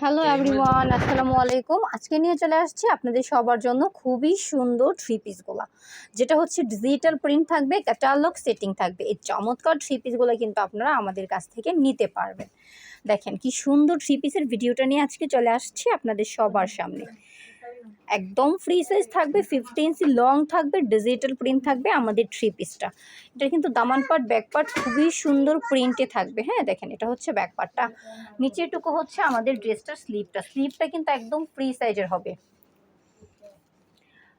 Hello everyone আসসালামু আলাইকুম আজকে নিয়ে চলে আসছি আপনাদের সবার জন্য খুবই সুন্দর থ্রি পিসগুলো যেটা হচ্ছে ডিজিটাল প্রিন্ট থাকবে ক্যাটালগ সেটিং থাকবে। এই চমৎকার থ্রি পিসগুলো কিন্তু আপনারা আমাদের কাছ থেকে নিতে পারবেন। দেখেন কি সুন্দর থ্রি পিসের ভিডিওটা নিয়ে আজকে চলে আসছি আপনাদের সবার সামনে। একদম ফ্রি সাইজ থাকবে ফিফটি ইঞ্চি লং থাকবে ডিজিটাল প্রিন্ট থাকবে আমাদের থ্রি পিসটা এটা কিন্তু দামান পার্ট ব্যাক পার্ট খুবই সুন্দর প্রিন্টে থাকবে। হ্যাঁ দেখেন এটা হচ্ছে ব্যাক পার্টটা নিচেরটুকু হচ্ছে আমাদের ড্রেসটার স্লিপটা স্লিপটা কিন্তু একদম ফ্রি সাইজের হবে।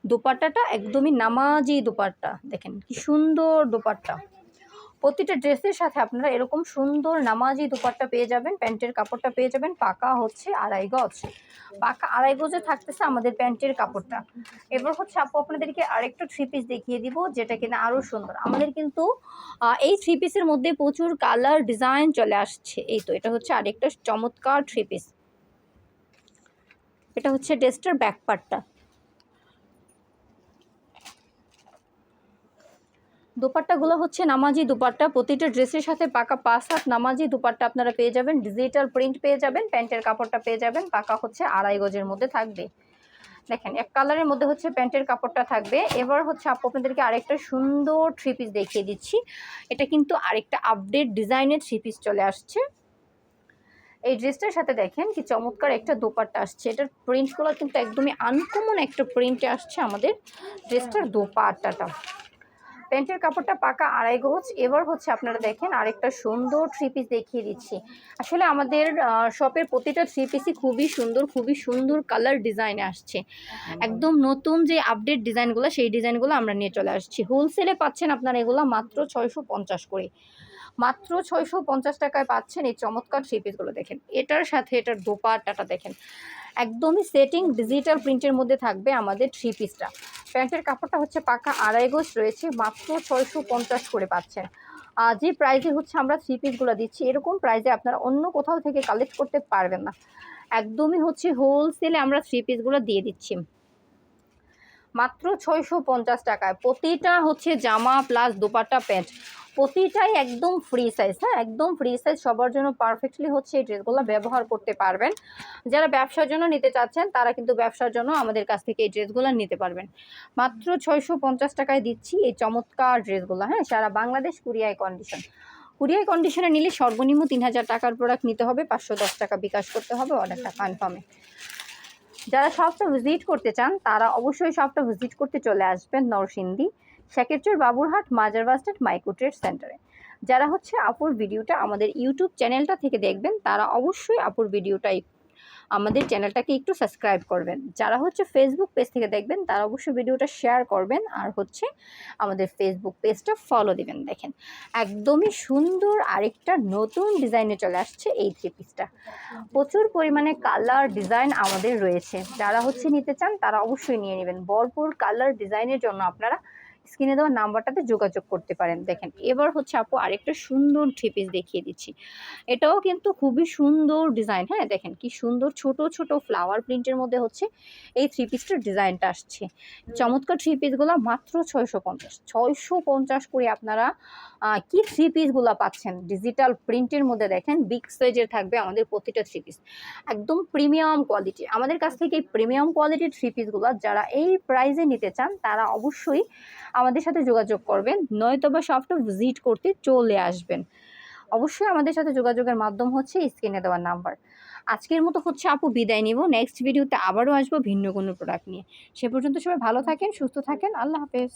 দোপাট্টাটা একদমই নামাজি দোপাট্টা। দেখেন কি সুন্দর দোপাট্টা। প্রতিটা ড্রেসের সাথে আপনারা এরকম সুন্দর নামাজি দোপাট্টা পেয়ে যাবেন, প্যান্টের কাপড়টা পেয়ে যাবেন, পাকা হচ্ছে আড়াই গজ। পাকা আড়াই গজে থাকতেছে আমাদের প্যান্টের কাপড়টা। এবার হচ্ছে আপু, আপনাদেরকে আরেকটা থ্রি পিস দেখিয়ে দিব, যেটা কিনা আরও সুন্দর। আমাদের কিন্তু এই থ্রি পিসের মধ্যে প্রচুর কালার ডিজাইন চলে আসছে। এই তো, এটা হচ্ছে আরেকটা চমৎকার থ্রি পিস এটা হচ্ছে ড্রেসটার ব্যাক পার্টটা দোপাট্টাগুলো হচ্ছে নামাজি দোপাট্টা। প্রতিটা ড্রেসের সাথে পাকা পাঁচ হাত নামাজি দোপাট্টা আপনারা পেয়ে যাবেন। ডিজিটাল প্রিন্ট পেয়ে যাবেন, প্যান্টের কাপড়টা পেয়ে যাবেন, পাকা হচ্ছে আড়াই গজের মধ্যে থাকবে। দেখেন, এক কালারের মধ্যে হচ্ছে প্যান্টের কাপড়টা থাকবে। এবার হচ্ছে আপু আপনাদেরকে আরেকটা সুন্দর থ্রি পিস দেখিয়ে দিচ্ছি। এটা কিন্তু আরেকটা আপডেট ডিজাইনের থ্রি পিস চলে আসছে। এই ড্রেসটার সাথে দেখেন কি চমৎকার একটা দোপাট্টা আসছে। এটার প্রিন্টগুলো কিন্তু একদমই আনকমন একটা প্রিন্টে আসছে আমাদের ড্রেসটার দোপাট্টাটা। প্যান্টের কাপড়টা পাকা আড়াই গোছ এবার হচ্ছে আপনারা দেখেন আরেকটা সুন্দর থ্রি পিস দেখিয়ে দিচ্ছি। আসলে আমাদের শপের প্রতিটা থ্রি পিসই খুবই সুন্দর খুবই সুন্দর কালার ডিজাইনে আসছে। একদম নতুন যে আপডেট ডিজাইনগুলো সেই ডিজাইনগুলো আমরা নিয়ে চলে আসছি। হোলসেলে পাচ্ছেন আপনারা এগুলো মাত্র ছয়শো পঞ্চাশ করে। মাত্র ছয়শো পঞ্চাশ টাকায় পাচ্ছেন এই চমৎকার থ্রি পিসগুলো দেখেন। এটার সাথে এটার দোপাট্টাটা দেখেন। একদমই সেটিং ডিজিটাল প্রিন্টের মধ্যে থাকবে আমাদের থ্রি পিসটা প্যান্টের কাপড়টা হচ্ছে পাকা আড়াই গোজ রয়েছে, মাত্র ছয়শো পঞ্চাশ করে পাচ্ছেন। আর যে প্রাইজে হচ্ছে আমরা থ্রি পিসগুলো দিচ্ছি, এরকম প্রাইজে আপনারা অন্য কোথাও থেকে কালেক্ট করতে পারবেন না। একদমই হচ্ছে হোলসেলে আমরা থ্রি পিসগুলো দিয়ে দিচ্ছি। মাত্র ছয়শো পঞ্চাশ টাকায় প্রতিটা হচ্ছে জামা প্লাস দোপাট্টা প্যান্ট। প্রতিটাই একদম ফ্রি সাইজ হ্যাঁ? একদম ফ্রি সাইজ সবার জন্য পারফেক্টলি হচ্ছে এই ড্রেসগুলো ব্যবহার করতে পারবেন। যারা ব্যবসার জন্য নিতে চাচ্ছেন, তারা কিন্তু ব্যবসার জন্য আমাদের কাছ থেকে এই ড্রেসগুলো নিতে পারবেন। মাত্র ছয়শো পঞ্চাশ টাকায় দিচ্ছি এই চমৎকার ড্রেসগুলো হ্যাঁ? সারা বাংলাদেশ কুরিয়ায় কন্ডিশন কুরিয়ার কন্ডিশনে নিলে সর্বনিম্ন তিন হাজার টাকার প্রোডাক্ট নিতে হবে, পাঁচশো দশ টাকা বিকাশ করতে হবে অর্ডারটা কনফার্মে যারা শপটা ভিজিট করতে চান, তারা অবশ্যই শপটা ভিজিট করতে চলে আসবেন নরসিংদী। শেকেরচর বাবুরহাট মাজার বাস্টেড মাইক্রো ট্রেড সেন্টারে। যারা হচ্ছে আপুর ভিডিওটা আমাদের ইউটিউব চ্যানেলটা থেকে দেখবেন, তারা অবশ্যই আপুর ভিডিওটা আমাদের চ্যানেলটাকে একটু সাবস্ক্রাইব করবেন। যারা হচ্ছে ফেসবুক পেজ থেকে দেখবেন, তারা অবশ্যই ভিডিওটা শেয়ার করবেন আর হচ্ছে আমাদের ফেসবুক পেজটা ফলো দিবেন। দেখেন, একদমই সুন্দর আরেকটা নতুন ডিজাইনে চলে আসছে এই থ্রি পিসটা প্রচুর পরিমাণে কালার ডিজাইন আমাদের রয়েছে। যারা হচ্ছে নিতে চান, তারা অবশ্যই নিয়ে নেবেন। ভরপুর কালার ডিজাইনের জন্য আপনারা স্ক্রিনে দেওয়া নাম্বারটাতে যোগাযোগ করতে পারেন। দেখেন, এবার হচ্ছে আপু আরেকটা সুন্দর থ্রি পিস দেখিয়ে দিচ্ছি। এটাও কিন্তু খুবই সুন্দর ডিজাইন হ্যাঁ? দেখেন কি সুন্দর ছোট ছোট ফ্লাওয়ার প্রিন্টের মধ্যে হচ্ছে এই থ্রি পিসটার ডিজাইনটা আসছে। চমৎকার থ্রি পিসগুলো মাত্র ছয়শো পঞ্চাশ। ছয়শো পঞ্চাশ করে আপনারা কি থ্রি পিসগুলো পাচ্ছেন? ডিজিটাল প্রিন্টের মধ্যে দেখেন বিগ সাইজের থাকবে আমাদের প্রতিটা থ্রি পিস। একদম প্রিমিয়াম কোয়ালিটি আমাদের কাছ থেকে এই প্রিমিয়াম কোয়ালিটির থ্রি পিসগুলো যারা এই প্রাইজে নিতে চান, তারা অবশ্যই আমাদের সাথে যোগাযোগ করবেন, নয়তো বা শপটা ভিজিট করতে চলে আসবেন। অবশ্যই আমাদের সাথে যোগাযোগের মাধ্যম হচ্ছে স্ক্রিনে দেওয়ার নাম্বার আজকের মতো হচ্ছে আপু, বিদায় নিব। নেক্সট ভিডিওতে আবারও আসব ভিন্ন কোনো প্রোডাক্ট নিয়ে। সে পর্যন্ত সবাই ভালো থাকেন, সুস্থ থাকেন। আল্লাহ হাফেজ।